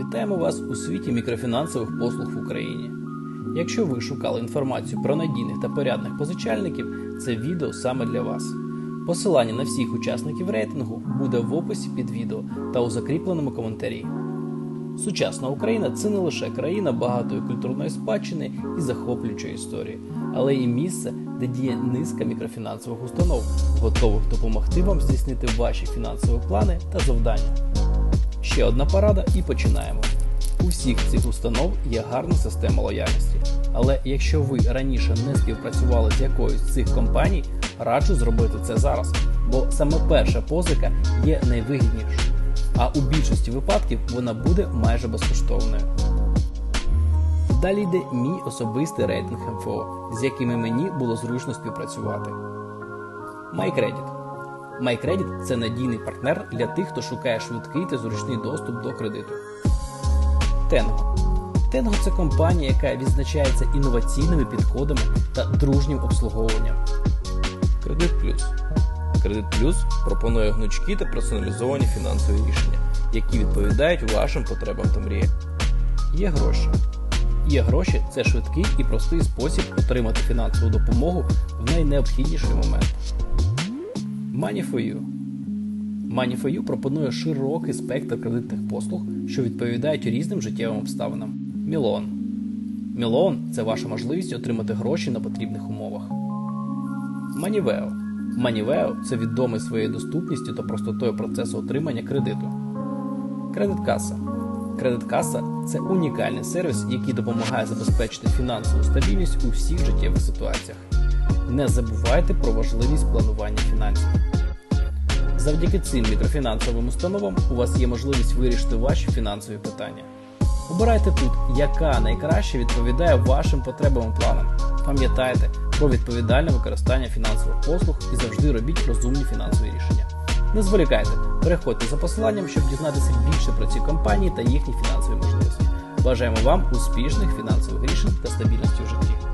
Вітаємо вас у світі мікрофінансових послуг в Україні. Якщо ви шукали інформацію про надійних та порядних позичальників, це відео саме для вас. Посилання на всіх учасників рейтингу буде в описі під відео та у закріпленому коментарі. Сучасна Україна це не лише країна багатої культурної спадщини і захоплюючої історії, але і місце, де діє низка мікрофінансових установ, готових допомогти вам здійснити ваші фінансові плани та завдання. Ще одна порада і починаємо. У всіх цих установ є гарна система лояльності. Але якщо ви раніше не співпрацювали з якоюсь з цих компаній, раджу зробити це зараз, бо саме перша позика є найвигіднішою, а у більшості випадків вона буде майже безкоштовною. Далі йде мій особистий рейтинг МФО, з якими мені було зручно співпрацювати. MyCredit MyCredit – це надійний партнер для тих, хто шукає швидкий та зручний доступ до кредиту. Tengo Tengo – це компанія, яка відзначається інноваційними підходами та дружнім обслуговуванням. Кредит Плюс. Кредит Плюс пропонує гнучкі та персоналізовані фінансові рішення, які відповідають вашим потребам та мріям. Є гроші. Є гроші це швидкий і простий спосіб отримати фінансову допомогу в найнеобхідніший момент. Money for You Money for You пропонує широкий спектр кредитних послуг, що відповідають різним життєвим обставинам. Мілон Мілон це ваша можливість отримати гроші на потрібних умовах. Манівео Манівео це відомий своєю доступністю та простотою процесу отримання кредиту. Кредиткаса Кредиткаса це унікальний сервіс, який допомагає забезпечити фінансову стабільність у всіх життєвих ситуаціях. Не забувайте про важливість планування фінансів. Завдяки цим мікрофінансовим установам у вас є можливість вирішити ваші фінансові питання. Обирайте тут, яка найкраще відповідає вашим потребам і планам. Пам'ятайте про відповідальне використання фінансових послуг і завжди робіть розумні фінансові рішення. Не зволікайте, переходьте за посиланням, щоб дізнатися більше про ці компанії та їхні фінансові можливості. Бажаємо вам успішних фінансових рішень та стабільності в житті.